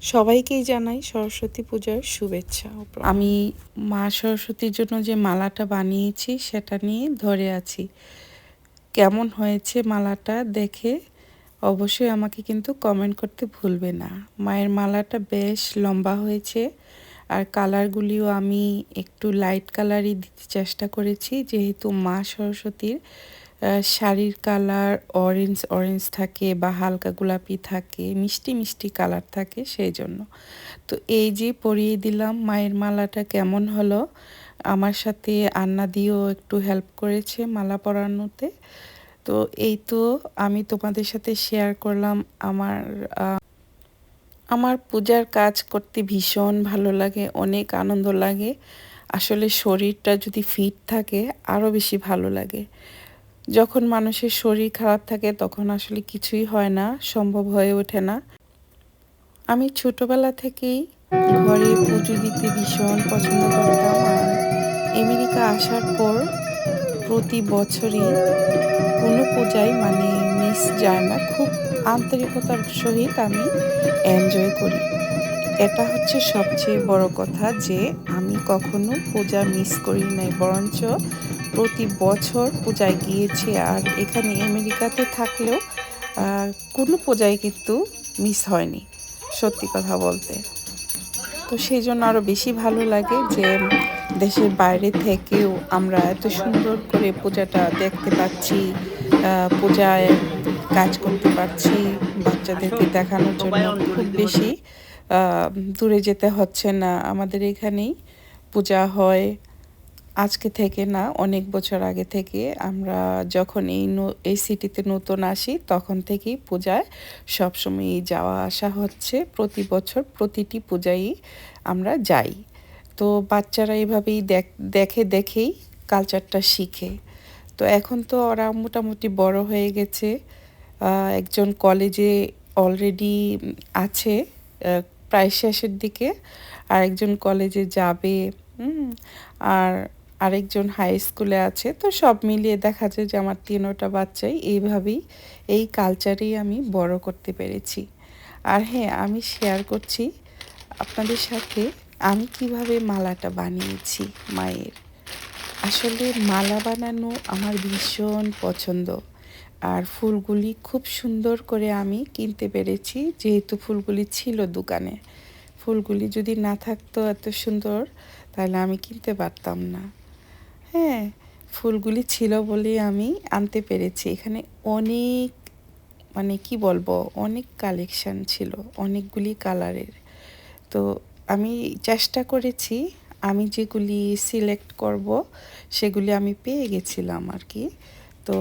সবাইকেই জানাই সরস্বতী পূজার শুভেচ্ছা আমি মা সরস্বতীর জন্য যে মালাটা বানিয়েছি, সেটা নিয়ে ধরে আছি। কেমন হয়েছে মালাটা দেখে অবশ্যই আমাকে কিন্তু কমেন্ট করতে ভুলবে না। মায়ের মালাটা বেশ লম্বা হয়েছে আর কালারগুলিও আমি একটু লাইট কালারই দিতে চেষ্টা করেছি, যেহেতু মা সরস্বতীর শাড়ির কালার অরেঞ্জ অরেঞ্জ থাকে বা হালকা গোলাপি থাকে, মিষ্টি মিষ্টি কালার থাকে সেই জন্য তো এই যে পরিয়ে দিলাম, মায়ের মালাটা কেমন হলো? আমার সাথে আন্না দিয়েও একটু হেল্প করেছে মালা পরানোতে। তো এই তো আমি তোমাদের সাথে শেয়ার করলাম। আমার আমার পূজার কাজ করতে ভীষণ ভালো লাগে, অনেক আনন্দ লাগে। আসলে শরীরটা যদি ফিট থাকে আরও বেশি ভালো লাগে। যখন মানুষের শরীর খারাপ থাকে তখন আসলে কিছুই হয় না, সম্ভব হয়ে ওঠে না। আমি ছোটবেলা থেকেই ঘরে পুজো দিতে ভীষণ পছন্দ করতাম আর আমেরিকা আসার পর প্রতি বছরই কোনো পূজায় মানে মিস যায় না, খুব আন্তরিকতার সহিত আমি এনজয় করি। এটা হচ্ছে সবচেয়ে বড় কথা যে আমি কখনো পূজা মিস করি নাই, বরঞ্চ প্রতি বছর পূজায় গিয়েছি আর এখানে আমেরিকাতে থাকলেও কোনো পূজায় কিন্তু মিস হয়নি সত্যি কথা বলতে। তো সেই জন্য আরও বেশি ভালো লাগে যে দেশের বাইরে থেকেও আমরা এত সুন্দর করে পূজাটা দেখতে পাচ্ছি পূজায় কাজ করতে পারছি বাচ্চাদেরকে দেখানোর জন্য খুব বেশি দূরে যেতে হচ্ছে না। আমাদের এখানেই পূজা হয় আজকে থেকে না, অনেক বছর আগে থেকে আমরা যখন এই এই সিটিতে নতুন আসি, তখন থেকেই পূজায় সবসময় যাওয়া আসা হচ্ছে। প্রতি বছর প্রতিটি পূজায় আমরা যাই। তো বাচ্চারা এভাবেই দেখে দেখেই কালচারটা শিখে। তো এখন তো ওরা মোটামুটি বড় হয়ে গেছে। একজন কলেজে অলরেডি আছে প্রায় শেষের দিকে। আর একজন কলেজে যাবে আর আরেকজন হাই স্কুলে আছে, তো সব মিলিয়ে দেখা যায় যে আমার তিনোটা বাচ্চাই এইভাবেই এই কালচারেই আমি বড় করতে পেরেছি। আর হ্যাঁ আমি শেয়ার করছি আপনাদের সাথে আমি কীভাবে মালাটা বানিয়েছি মায়ের। আসলে মালা বানানো আমার ভীষণ পছন্দ। আর ফুলগুলি খুব সুন্দর করে আমি কিনতে পেরেছি, যেহেতু ফুলগুলি ছিল দোকানে। ফুলগুলি যদি না থাকতো এত সুন্দর, তাহলে আমি কিনতে পারতাম না। হ্যাঁ ফুলগুলি ছিল বলেই আমি আনতে পেরেছি। এখানে অনেক মানে কি বলব, অনেক কালেকশান ছিল, অনেকগুলি কালারের তো আমি চেষ্টা করেছি, আমি যেগুলি সিলেক্ট করব, সেগুলি আমি পেয়ে গেছিলাম আর কি। তো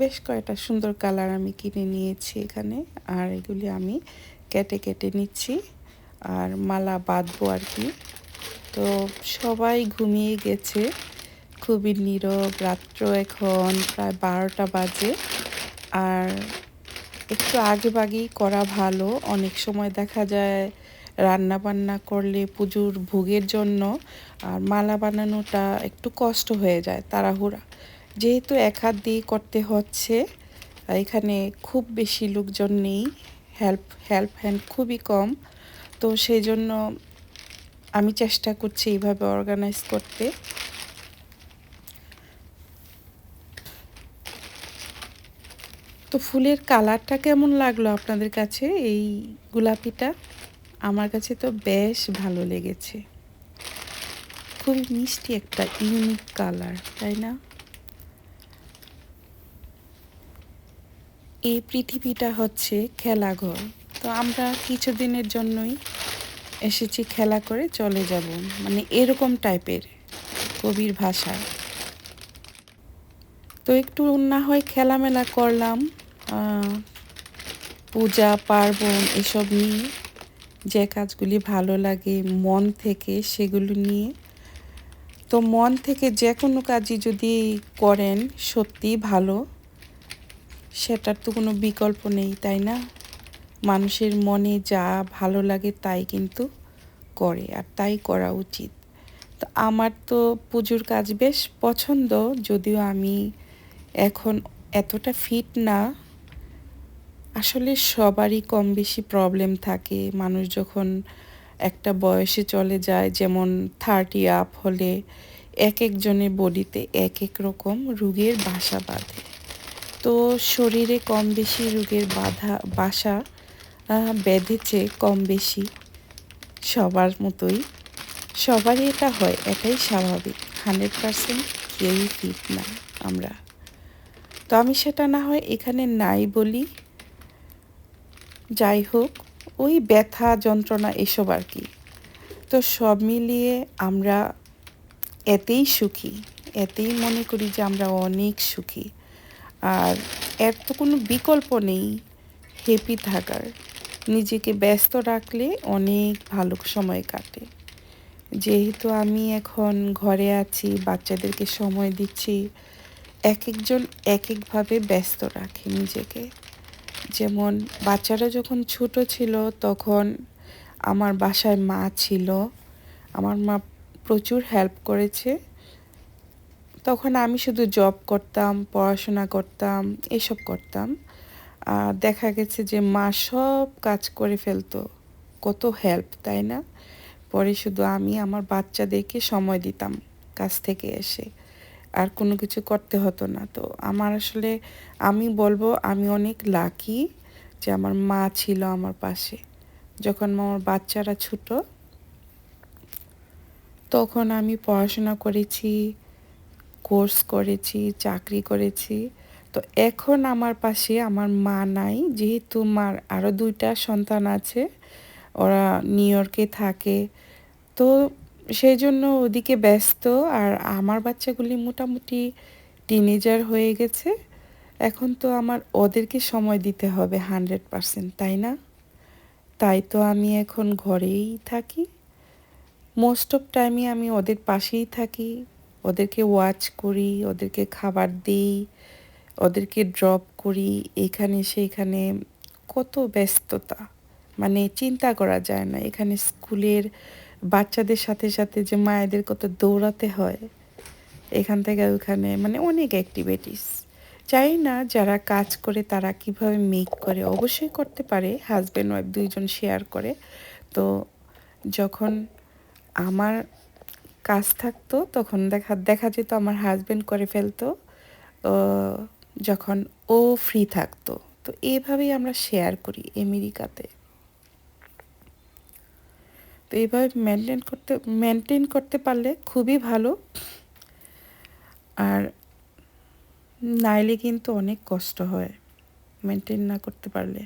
বেশ কয়েকটা সুন্দর কালার আমি কিনে নিয়েছি এখানে, আর এগুলি আমি কেটে কেটে নিচ্ছি, আর মালা বাঁধবো আর কি। তো সবাই ঘুমিয়ে গেছে। খুবই নীরব রাত্র এখন, প্রায় বারোটা বাজে। আর একটু আগে বাগেই করা ভালো। অনেক সময় দেখা যায় রান্না বান্না করলে পুজোর ভোগের জন্য আর মালা বানানোটা একটু কষ্ট হয়ে যায়, তাড়াহুড়া। যেহেতু এক হাত দিয়ে করতে হচ্ছে এখানে খুব বেশি লোকজন নেই। হেল্প হেল্প হ্যান্ড খুবই কম। তো সেই জন্য আমি চেষ্টা করছি এইভাবে অর্গানাইজ করতে। তো ফুলের কালারটা কেমন লাগল আপনাদের কাছে এই গোলাপিটা? আমার কাছে তো বেশ ভালো লেগেছে। খুব মিষ্টি একটা, ইউনিক কালার, তাই না? এই পৃথিবীটা হচ্ছে খেলাঘর তো আমরা কিছুদিনের জন্যই এসেছি খেলা করে চলে যাব। মানে এরকম টাইপের কবির ভাষা তো একটু না হয় খেলামেলা করলাম। পূজা, পার্বণ এসব নিয়ে যে কাজগুলি ভালো লাগে মন থেকে সেগুলো নিয়ে। তো মন থেকে যে কোনো কাজই যদি করেন সত্যি ভালো, সেটার তো কোনো বিকল্প নেই, তাই না? মানুষের মনে যা ভালো লাগে তাই কিন্তু করে, আর তাই করা উচিত। তো আমার তো পুজোর কাজ বেশ পছন্দ, যদিও আমি এখন এতটা ফিট না। আসলে সবারই কম বেশি প্রবলেম থাকে। মানুষ যখন একটা বয়সে চলে যায়, যেমন থার্টি আপ হলে এক একজনের বডিতে এক এক রকম রোগের বাসা বাঁধে। তো শরীরে কম বেশি রোগের বাধা, বাসা বেঁধেছে কম বেশি। সবার মতোই। সবারই এটা হয়, এটাই স্বাভাবিক। হান্ড্রেড পারসেন্ট কেউই ফিট না আমরা। তো আমি সেটা না হয় এখানে নাই বলি। যাই হোক, ওই ব্যথা, যন্ত্রণা এসব আর কি। তো সব মিলিয়ে আমরা এতেই সুখী, এতেই মনে করি যে আমরা অনেক সুখী। আর এর তো কোনো বিকল্প নেই হ্যাপি থাকার। নিজেকে ব্যস্ত রাখলে অনেক ভালো সময় কাটে। যেহেতু আমি এখন ঘরে আছি, বাচ্চাদেরকে সময় দিচ্ছি এক একজন এক একভাবে ব্যস্ত রাখে নিজেকে। যেমন বাচ্চারা যখন ছোট ছিল, তখন আমার বাসায় মা ছিল। আমার মা প্রচুর হেল্প করেছে। তখন আমি শুধু জব করতাম, পড়াশোনা করতাম, এসব করতাম। আর দেখা গেছে যে মা সব কাজ করে ফেলতো। কত হেল্প তাই না? পরে শুধু আমি আমার বাচ্চাদেরকে সময় দিতাম কাছ থেকে এসে। আর কোনো কিছু করতে হতো না। তো আমার আসলে আমি বলব আমি অনেক লাকি যে আমার মা ছিল আমার পাশে। যখন আমার বাচ্চারা ছোট, তখন আমি পড়াশোনা করেছি কোর্স করেছি, চাকরি করেছি। তো এখন আমার পাশে আমার মা নাই, যেহেতু মার আরও দুইটা সন্তান আছে, ওরা নিউ ইয়র্কে থাকে। তো সেই জন্য ওদিকে ব্যস্ত। আর আমার বাচ্চাগুলি মোটামুটি টিনেজার হয়ে গেছে। এখন তো আমার ওদেরকে সময় দিতে হবে হান্ড্রেড পারসেন্ট তাই না? তাই তো আমি এখন ঘরেই থাকি। মোস্ট অফ টাইমই আমি ওদের পাশেই থাকি। ওদেরকে ওয়াচ করি, ওদেরকে খাবার দিই, ওদেরকে ড্রপ করি, এখানে সেখানে। কত ব্যস্ততা। মানে চিন্তা করা যায় না। এখানে স্কুলের বাচ্চাদের সাথে সাথে যে মায়েদের কত দৌড়াতে হয়, এখান থেকে ওখানে মানে অনেক অ্যাক্টিভিটিস চাই না যারা কাজ করে তারা কীভাবে মেক করে, অবশ্যই করতে পারে হাজব্যান্ড ওয়াইফ দুইজন শেয়ার করে। তো যখন আমার কাজ থাকতো তখন দেখা দেখা যেত আমার হাজব্যান্ড করে ফেলতো যখন ও ফ্রি থাকতো। তো এভাবেই আমরা শেয়ার করি আমেরিকাতে। তো এইভাবে মেনটেন করতে মেনটেন করতে পারলে খুবই ভালো। আর নাইলে কিন্তু অনেক কষ্ট হয় মেনটেন না করতে পারলে।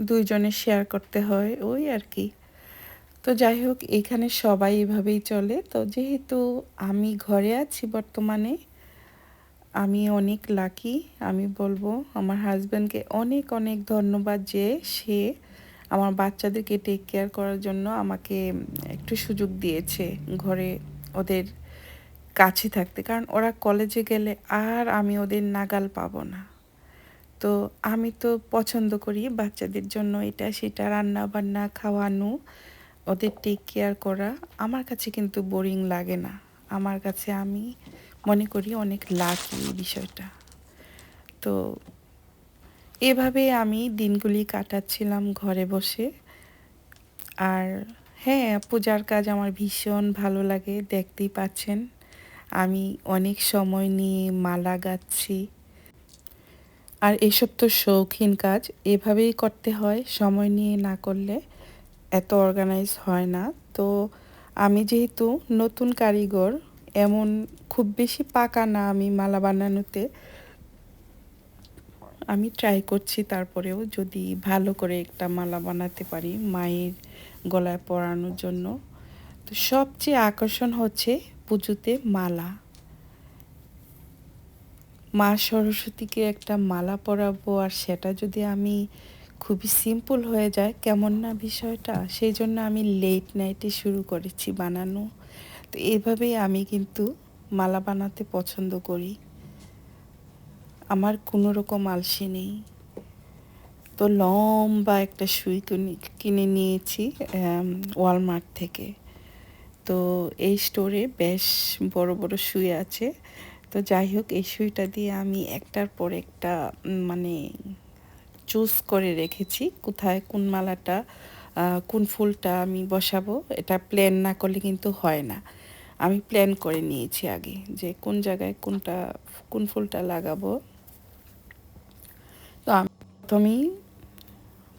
দুইজনে শেয়ার করতে হয়, ওই আর কি। তো যাই হোক, এখানে সবাই এভাবেই চলে। তো যেহেতু আমি ঘরে আছি বর্তমানে, আমি অনেক লাকি আমি বলব, আমার হাজব্যান্ডকে অনেক অনেক ধন্যবাদ যে সে আমার বাচ্চাদেরকে টেক কেয়ার করার জন্য আমাকে একটু সুযোগ দিয়েছে ঘরে ওদের কাছে থাকতে। কারণ ওরা কলেজে গেলে আর আমি ওদের নাগাল পাবো না। তো আমি তো পছন্দ করি বাচ্চাদের জন্য এটা, সেটা রান্না বান্না খাওয়ানো, ওদের টেক কেয়ার করা। আমার কাছে কিন্তু বোরিং লাগে না। আমার কাছে আমি মনে করি অনেক লাকি এই বিষয়টা। তো এভাবে আমি দিনগুলি কাটাচ্ছিলাম ঘরে বসে। আর হ্যাঁ পূজার কাজ আমার ভীষণ ভালো লাগে, দেখতেই পাচ্ছেন। আমি অনেক সময় নিয়ে মালা গাচ্ছি। আর এসব তো শৌখিন কাজ, এভাবেই করতে হয়, সময় নিয়ে না করলে এত অর্গানাইজ হয় না। তো আমি যেহেতু নতুন কারিগর, এমন খুব বেশি পাকা না আমি মালা বানানোতে। আমি ট্রাই করছি তারপরেও যদি ভালো করে একটা মালা বানাতে পারি মায়ের গলায় পরানোর জন্য। তো সবচেয়ে আকর্ষণ হচ্ছে পুজোতে মালা। মা সরস্বতীকে একটা মালা পরাবো আর সেটা যদি আমি খুবই সিম্পল হয়ে যায়, কেমন না বিষয়টা? সেই জন্য আমি লেট নাইটে শুরু করেছি বানানো। তো এইভাবেই আমি কিন্তু মালা বানাতে পছন্দ করি। আমার কোনো রকম আলসি নেই। তো লম্বা একটা সুই কিনে নিয়েছি ওয়ালমার্ট থেকে। তো এই স্টোরে বেশ বড় বড় সুই আছে। তো যাই হোক, এই সুইটা দিয়ে আমি একটার পর একটা মানে চুজ করে রেখেছি, কোথায় কোন মালাটা কোন ফুলটা আমি বসাবো, এটা প্ল্যান না করলে কিন্তু হয় না। আমি প্ল্যান করে নিয়েছি আগে যে কোন জায়গায় কোনটা, কোন ফুলটা লাগাবো। তো আমি প্রথমেই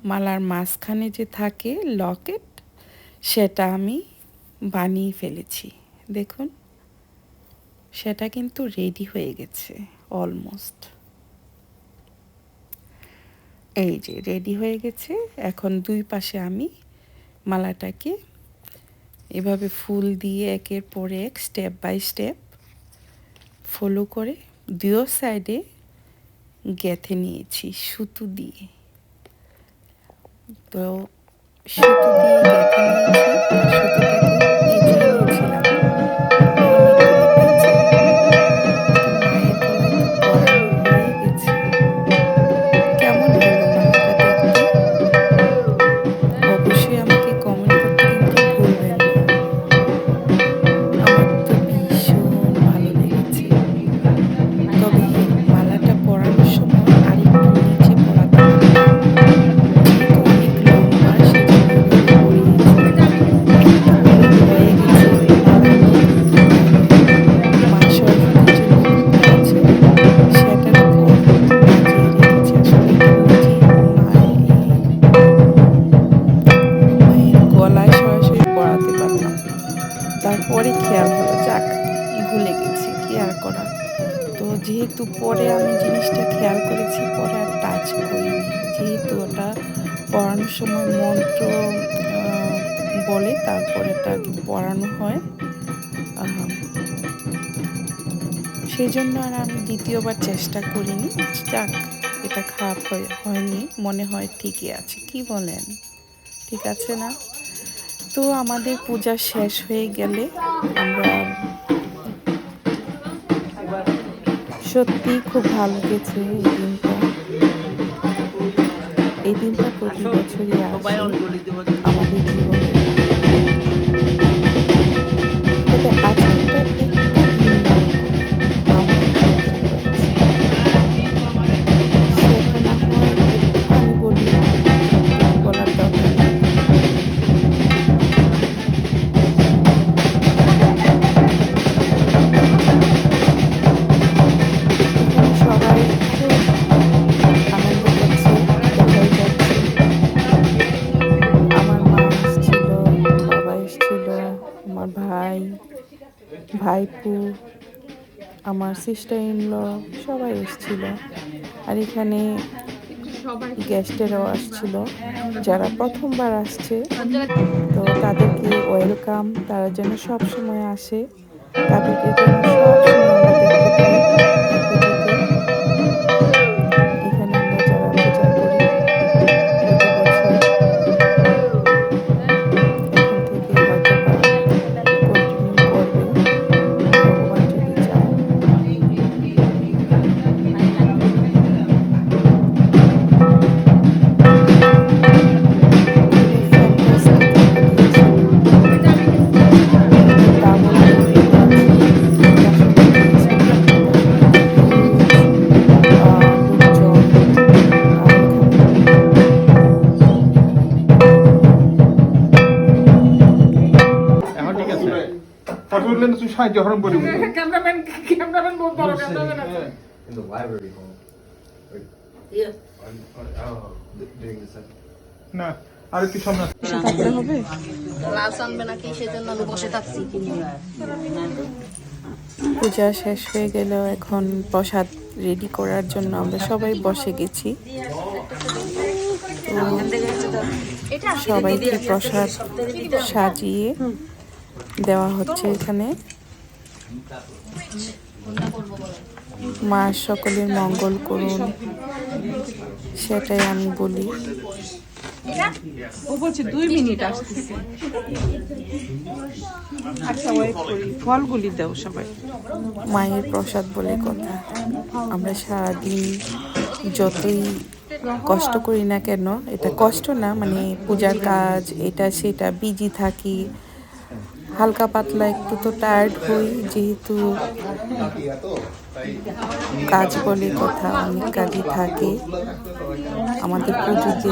মালার মাঝখানে যে থাকে লকেট, সেটা আমি বানিয়ে ফেলেছি। দেখুন, সেটা কিন্তু রেডি হয়ে গেছে অলমোস্ট এই যে রেডি হয়ে গেছে, এখন দুই পাশে আমি মালাটাকে এভাবে ফুল দিয়ে একের পর এক স্টেপ বাই স্টেপ ফলো করে দুই সাইডে গেথে নিয়েছি সুতো দিয়ে। তো সুতো দিয়ে গেথে নিয়েছি সুতোটাকে জন্য আর আমি দ্বিতীয়বার চেষ্টা করিনি। যাক এটা খারাপ হয়ে হয়নি মনে হয় ঠিকই আছে। কি বলেন? ঠিক আছে না? তো আমাদের পূজা শেষ হয়ে গেলে আমরা সত্যি খুব ভালো গেছে এই দিনটা। এই দিনটা প্রতি বছরই আসে। আমাদের জীবনে। তবে আজকেরটা আমার সিস্টার ইনল সবাই এসেছিল। আর এখানে গেস্টেরাও আসছিল, যারা প্রথমবার আসছে। তো তাদেরকে ওয়েলকাম তারা যেন সবসময় আসে। তাদেরকে যেন সব সাহায্য হরণ করবি ক্যামেরাম্যান ক্যামেরাম্যান বহুত বড় ক্যামেরাম্যান আছে। in the library hall. Like, Yes. on, on, oh, doing the second. না আর একটু সামনে। লাশ আনবে নাকি সেজন্য আমি বসে থাকছি। পূজা শেষ হয়ে গেলেও এখন প্রসাদ রেডি করার জন্য আমরা সবাই বসে গেছি। সবাইকে প্রসাদ সাজিয়ে দেওয়া হচ্ছে এখানে। মা সকলের মঙ্গল করুন সেটাই আমি বলি। ও বলছে দুই মিনিট আসতেছে। আচ্ছা ওয়েট করি। ফলগুলি দাও সবাই। মায়ের প্রসাদ বলে কথা। আমরা সারাদিন যতই কষ্ট করি না কেন এটা কষ্ট না মানে পূজার কাজ এটা সেটা বিজি থাকি হালকা পাতলা, একটু তো টায়ার্ড হই, যেহেতু কাজ বলে কথা, অনেক কাজই থাকে। আমাদের পুজোতে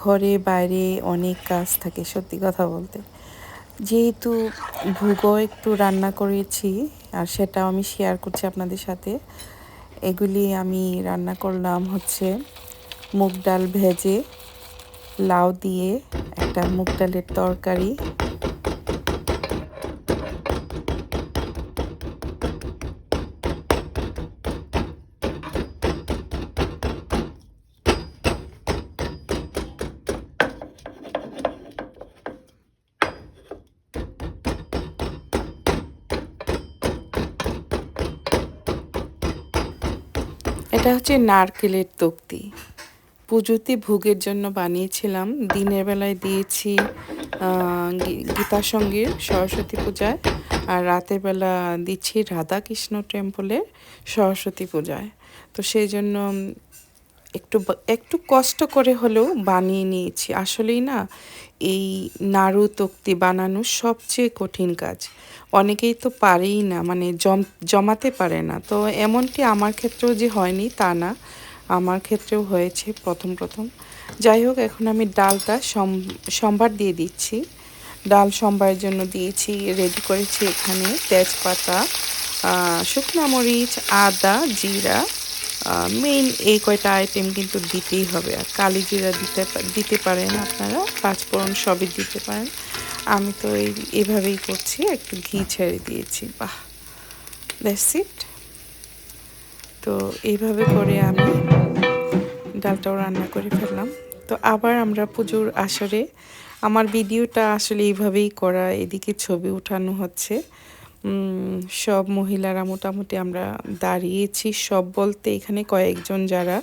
ঘরে বাইরে অনেক কাজ থাকে, সত্যি কথা বলতে। যেহেতু ভুগো একটু রান্না করেছি, আর সেটাও আমি শেয়ার করছি আপনাদের সাথে। এগুলি আমি রান্না করলাম হচ্ছে মুগ ডাল ভেজে। লাউ দিয়ে একটা মুগ ডালের তরকারি। এটা হচ্ছে নারকেলের তক্তি। পুজোতে ভোগের জন্য বানিয়েছিলাম। দিনের বেলায় দিয়েছি গীতা সঙ্গীর সরস্বতী পূজায় আর রাতের বেলা দিচ্ছি রাধাকৃষ্ণ টেম্পলের সরস্বতী পূজায় তো সেই জন্য একটু একটু কষ্ট করে হলেও বানিয়ে নিয়েছি। আসলেই না, এই নাড়ু তক্তি বানানো সবচেয়ে কঠিন কাজ। অনেকেই তো পারেই না মানে জম, জমাতে পারে না। তো এমনটি আমার ক্ষেত্রেও যে হয়নি তা না। আমার ক্ষেত্রেও হয়েছে প্রথম প্রথম। যাই হোক, এখন আমি ডালটা সম সম্বার দিয়ে দিচ্ছি। ডাল সম্ভারের জন্য দিয়েছি রেডি করেছি এখানে তেজপাতা শুকনা মরিচ, আদা, জিরা। মেইন এই কয়টা আইটেম কিন্তু দিতেই হবে। আর কালি জিরা দিতে দিতে পারেন আপনারা, পাঁচফোড়ন সবই দিতে পারেন। আমি তো এই, এভাবেই করছি, একটু ঘি ছেড়ে দিয়েছি। বাহ! দ্যাটস ইট তো এইভাবে করে আমি ডালটাও রান্না করে ফেললাম। তো আবার আমরা পুজোর আসরে আমার ভিডিওটা আসলে এইভাবেই করা, এদিকে ছবি উঠানো হচ্ছে। সব মহিলারা মোটামুটি আমরা দাঁড়িয়েছি। সব বলতে এখানে কয়েকজন যারা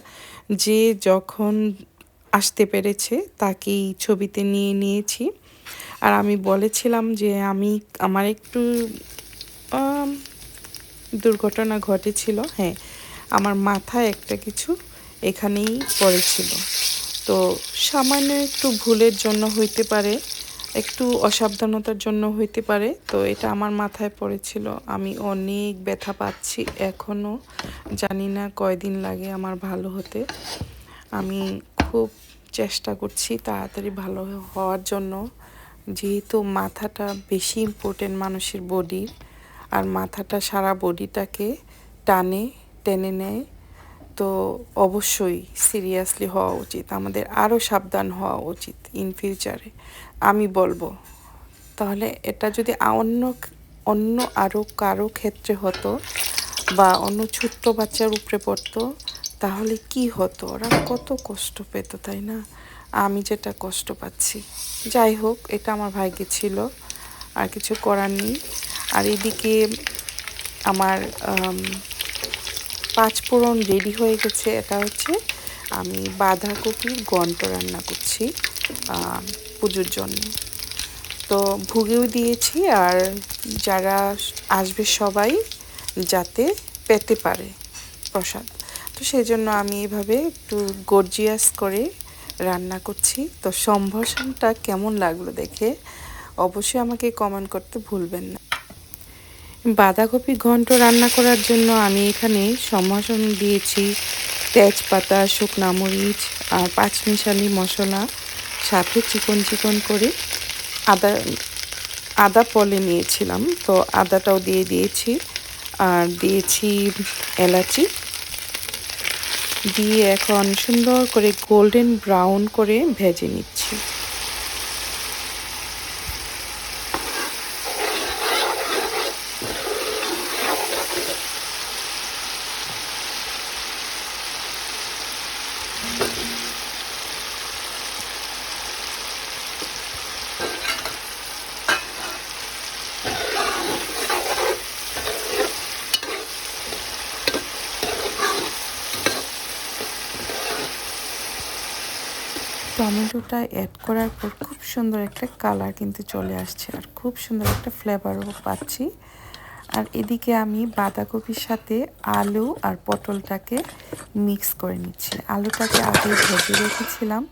যে যখন আসতে পেরেছে তাকেই ছবিতে নিয়ে নিয়েছি। আর আমি বলেছিলাম যে আমি, আমার একটু দুর্ঘটনা ঘটেছিল হ্যাঁ। আমার মাথায় একটা কিছু এখানেই পড়েছিল। তো সামান্য একটু ভুলের জন্য হইতে পারে, একটু অসাবধানতার জন্য হইতে পারে, তো এটা আমার মাথায় পড়েছিল। আমি অনেক ব্যথা পাচ্ছি এখনও জানি না কয়দিন লাগে আমার ভালো হতে। আমি খুব চেষ্টা করছি তাড়াতাড়ি ভালো হওয়ার জন্য, যেহেতু মাথাটা বেশি ইম্পর্টেন্ট মানুষের বডির আর মাথাটা সারা বডিটাকে টানে টেনে নেয়। তো অবশ্যই সিরিয়াসলি হওয়া উচিত। আমাদের আরও সাবধান হওয়া উচিত ইন ফিউচারে আমি বলব তাহলে এটা যদি অন্য অন্য আরও কারও ক্ষেত্রে হতো বা অন্য ছোট্ট বাচ্চার উপরে পড়তো তাহলে কি হতো? ওরা কত কষ্ট পেত তাই না? আমি যেটা কষ্ট পাচ্ছি। যাই হোক এটা আমার ভাইকে ছিল আর কিছু করার নেই। আর এদিকে আমার আম, পাঁচ ফোড়ন রেডি হয়ে গেছে, এটা হচ্ছে আমি বাঁধাকপির গন্ট রান্না করছি পুজোর জন্য। তো ভুগেও দিয়েছি আর যারা আসবে সবাই যাতে পেতে পারে প্রসাদ। তো সেই জন্য আমি এভাবে একটু গর্জিয়াস করে রান্না করছি। তো সম্ভাষণটা কেমন লাগল দেখে অবশ্যই আমাকে কমেন্ট করতে ভুলবেন না। বাঁধাকপি ঘন্ট রান্না করার জন্য আমি এখানে সম্ভাষণ দিয়েছি তেজপাতা, শুকনা মরিচ আর পাঁচমিশালি মশলা, সাথে চিকন চিকন করে আদা আদা পলে নিয়েছিলাম। তো আদাটাও দিয়ে দিয়েছি আর দিয়েছি এলাচি। দিয়ে এখন সুন্দর করে গোল্ডেন ব্রাউন করে ভেজে নিচ্ছি। টমেটোটা অ্যাড করার পর খুব সুন্দর একটা কালার কিন্তু চলে আসছে আর খুব সুন্দর একটা ফ্লেভারও পাচ্ছি। আর এদিকে আমি বাঁধাকপির সাথে আলু আর পটলটাকে মিক্স করে নিচ্ছি। আলুটাকে আগে ভেজে রেখেছিলাম,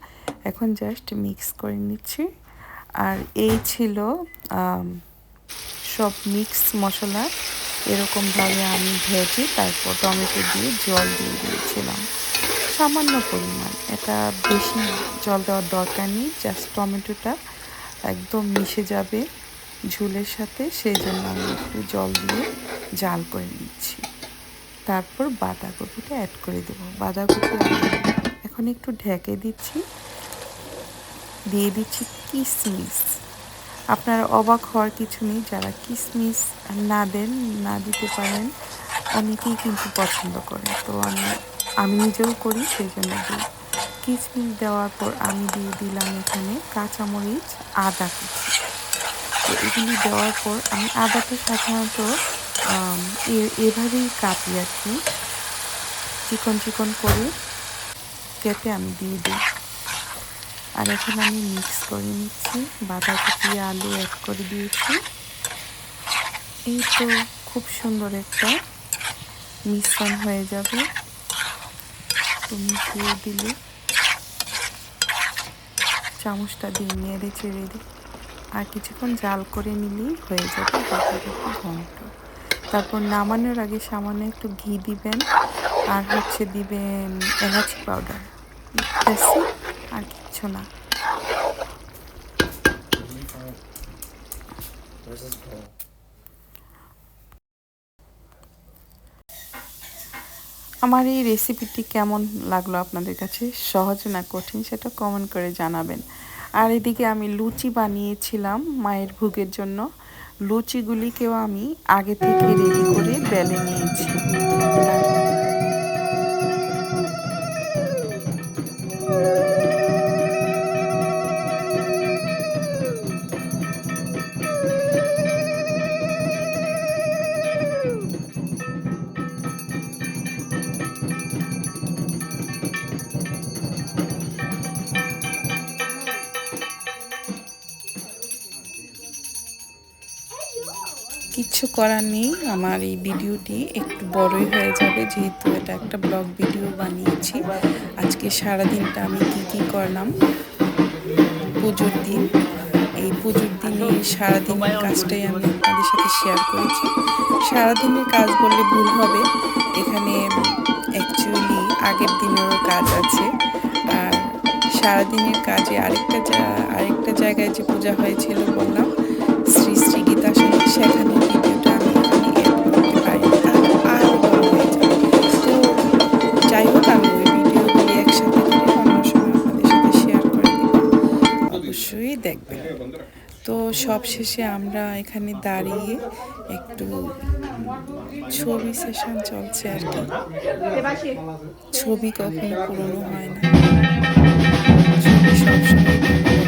এখন জাস্ট মিক্স করে নিচ্ছি। আর এই ছিল সব মিক্স মশলা। এরকমভাবে আমি ভেজে তারপর টমেটো দিয়ে জল দিয়ে দিয়েছিলাম। সামান্য পরিমাণ। এটা বেশি জল দেওয়ার দরকার নেই জাস্ট টমেটোটা একদম মিশে যাবে ঝুলের সাথে, সেই জন্য আমি একটু জল দিয়ে জাল করে নিচ্ছি। তারপর বাঁধাকপিটা অ্যাড করে দেবো। বাঁধাকপি এখন একটু ঢেকে দিচ্ছি। দিয়ে দিচ্ছি কিশমিশ আপনার অবাক হওয়ার কিছু নেই, যারা কিশমিশ না দেন, না দিতে পারেন, অনেকেই কিন্তু পছন্দ করে তো আমি আমি নিজেও করি, সেই জন্য দিই। কিশমিশ দেওয়ার পর আমি দিয়ে দিলাম এখানে কাঁচামরিচ, আদা কুচি। তো এগুলি দেওয়ার পর আমি আদাটা সাধারণত এভাবেই কাটি আর কি। চিকন চিকন করে কেটে আমি দিয়ে দিই। আর এখন আমি মিক্স করে নিচ্ছি। বাঁধাকপি, আলু অ্যাড করে দিয়েছি। এই তো, খুব সুন্দর একটা মিশ্রণ হয়ে যাবে। মিশিয়ে দিলে। চামচটা দিয়ে নেড়ে চেড়ে দিই আর কিছুক্ষণ জাল করে নিলেই হয়ে যাবে ঘন্ট। তারপর নামানোর আগে সামান্য একটু ঘি দিবেন। আর হচ্ছে দিবেন এলাচি পাউডার। আর কিচ্ছু না। আমার এই রেসিপিটি কেমন লাগল আপনাদের কাছে? সহজ না কঠিন? সেটা কমেন্ট করে জানাবেন। আর এদিকে আমি লুচি বানিয়েছিলাম মায়ের ভোগের জন্য। লুচিগুলিকেও আমি আগে থেকে রেডি করে বেলে নিয়েছি। করার নেই, আমার এই ভিডিওটি একটু বড়ই হয়ে যাবে, যেহেতু এটা একটা ব্লগ ভিডিও বানিয়েছি। আজকে সারাদিনটা আমি কি কি করলাম? পুজোর দিন। এই পুজোর দিনে সারাদিনের কাজটাই আমি আপনাদের সাথে শেয়ার করেছি। সারাদিনের কাজ বললে ভুল হবে, এখানে অ্যাকচুয়ালি আগের দিনেরও কাজ আছে। আর সারাদিনের কাজে আরেকটা আরেকটা জায়গায় যে পূজা হয়েছিল বললাম, শ্রী শ্রী গীতা সেখানে সব শেষে আমরা এখানে দাঁড়িয়ে একটু ছবি সেশন চলছে আর কি। ছবি কখনো পুরনো হয় না। ছবি সবসময়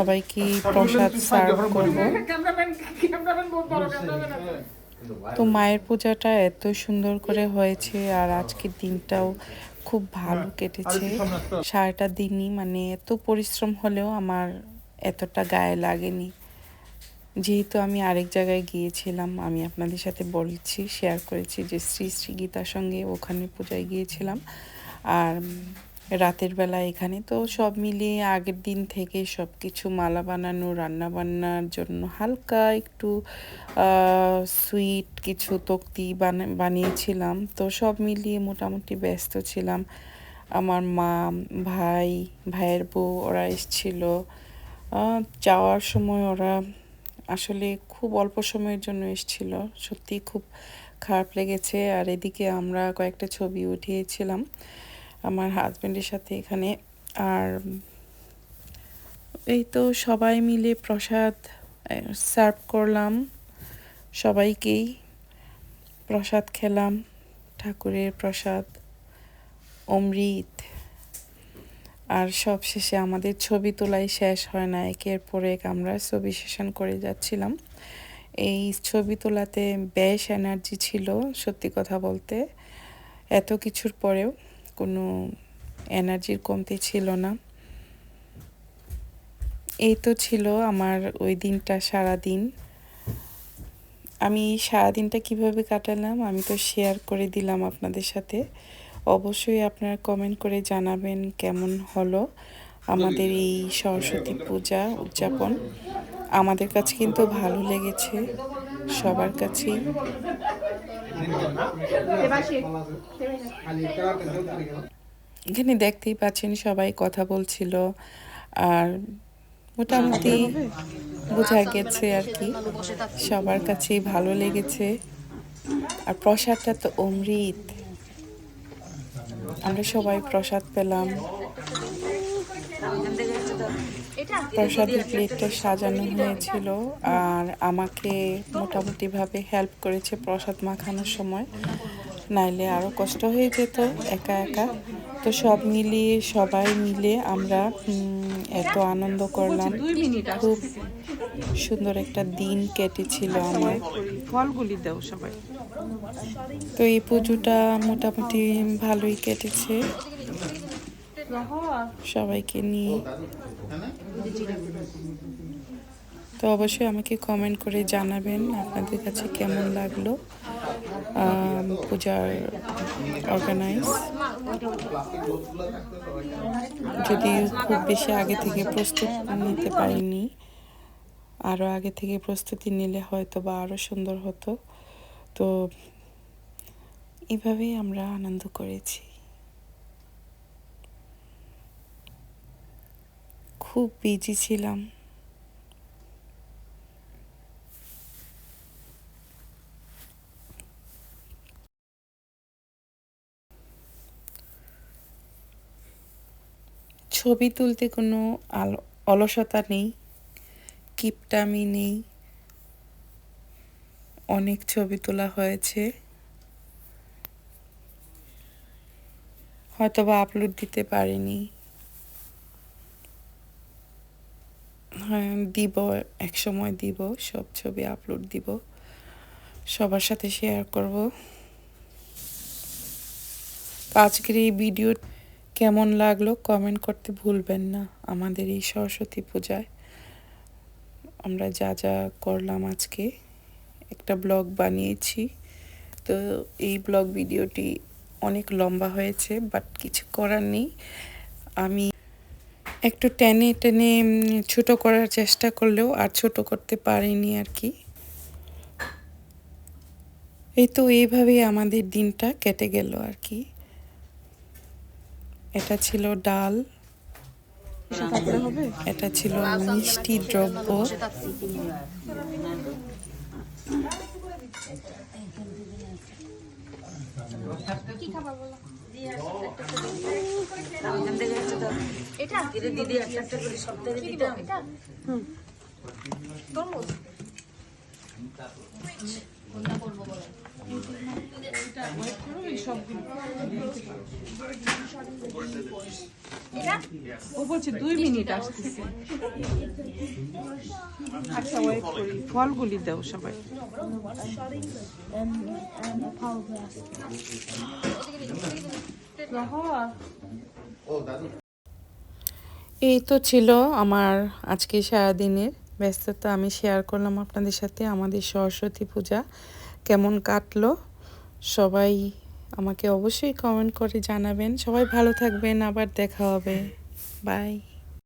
সবাইকে প্রসাদ সার্ভ করব। তো মায়ের পূজাটা এত সুন্দর করে হয়েছে আর আজকের দিনটাও খুব ভালো কেটেছে। সারাটা দিনই মানে এত পরিশ্রম হলেও আমার এতটা গায়ে লাগেনি। যেহেতু আমি আরেক জায়গায় গিয়েছিলাম আমি আপনাদের সাথে বলছি শেয়ার করেছি যে শ্রী শ্রী গীতার সঙ্গে ওখানে পূজায় গিয়েছিলাম। আর রাতের বেলা এখানে। তো সব মিলিয়ে আগের দিন থেকে সব কিছু মালা বানানো, রান্না বান্নার জন্য হালকা একটু সুইট কিছু তক্তি বানা- বানিয়েছিলাম। তো সব মিলিয়ে মোটামুটি ব্যস্ত ছিলাম। আমার মা, ভাই, ভাইয়ের বউ ওরা এসেছিল। যাওয়ার সময় ওরা আসলে খুব অল্প সময়ের জন্য এসেছিল। সত্যি খুব খারাপ লেগেছে। আর এদিকে আমরা কয়েকটা ছবি উঠিয়েছিলাম। আমার হাজব্যান্ডের সাথে এখানে। আর এই তো সবাই মিলে প্রসাদ সার্ভ করলাম। সবাইকেই প্রসাদ খেলাম, ঠাকুরের প্রসাদ, অমৃত। আর সব শেষে আমাদের ছবি তোলাই শেষ হয় না, একের পর এক আমরা ছবি সেশন করে যাচ্ছিলাম। এই ছবি তোলাতে বেশ এনার্জি ছিল, সত্যি কথা বলতে। এত কিছুর পরেও কোনো এনার্জির কমতি ছিল না। এই তো ছিল আমার ওই দিনটা সারা দিন আমি সারাদিনটা কীভাবে কাটালাম আমি তো শেয়ার করে দিলাম আপনাদের সাথে। অবশ্যই আপনারা কমেন্ট করে জানাবেন কেমন হলো আমাদের এই সরস্বতী পূজা উদযাপন। আমাদের কাছে কিন্তু ভালো লেগেছে, সবার কাছেই। এখানে দেখতেই পাচ্ছেন সবাই কথা বলছিল, আর মোটামুটি বোঝা গেছে আর কি। সবার কাছেই ভালো লেগেছে। আর প্রসাদটা তো অমৃত। আমরা সবাই প্রসাদ পেলাম। প্রসাদের প্লেটটা সাজানো হয়েছিল আর আমাকে মোটামুটিভাবে হেল্প করেছে প্রসাদ মাখানোর সময়। নাইলে আরও কষ্ট হয়ে যেত একা একা। তো সব মিলিয়ে সবাই মিলে আমরা এত আনন্দ করলাম। খুব সুন্দর একটা দিন কেটেছিল আমার। ফলগুলি দাও সবাই। তো এই পুজোটা মোটামুটি ভালোই কেটেছে। সবাইকে নিয়ে। তো অবশ্যই আমাকে কমেন্ট করে জানাবেন আপনাদের কাছে কেমন লাগল পূজার অর্গানাইজ যদি খুব বেশি আগে থেকে প্রস্তুত নিতে পারিনি আরও আগে থেকে প্রস্তুতি নিলে হয়তো বা আরও সুন্দর হতো। তো, এভাবেই আমরা আনন্দ করেছি। খুব বিজি ছিলাম। ছবি তুলতে কোনো অলসতা নেই, কিপটামি নেই। অনেক ছবি তোলা হয়েছে। হয়তো বা আপলোড দিতে পারিনি হ্যাঁ দিব এক সময় দিব, সব ছবি আপলোড দিব। সবার সাথে শেয়ার করব। আজকের এই ভিডিও কেমন লাগল কমেন্ট করতে ভুলবেন না। আমাদের এই সরস্বতী পূজায় আমরা যা যা করলাম আজকে, একটা ব্লগ বানিয়েছি। তো এই ব্লগ ভিডিওটি অনেক লম্বা হয়েছে বাট কিছু করার নেই। আমি একটু টেনে টেনে ছোট করার চেষ্টা করলেও আর ছোট করতে পারিনি আর কি। এই তো এইভাবেই আমাদের দিনটা কেটে গেল আর কি। এটা ছিল ডাল, এটা ছিল মিষ্টি দ্রব্য। কি বসে থাকছি এটা? দিদি একটা একটা করে সপ্তাহে দিতাম এটা? তরমুজ? কোনটা করব বলো ও বলছে দুই মিনিট আসতেছি। আচ্ছা ওয়েট করি ফলগুলি দাও সবাই। এই তো ছিল আমার আজকে সারাদিনের ব্যস্ততা আমি শেয়ার করলাম আপনাদের সাথে, আমাদের সরস্বতী পূজা কেমন কাটলো? সবাই আমাকে অবশ্যই কমেন্ট করে জানাবেন। সবাই ভালো থাকবেন, আবার দেখা হবে। বাই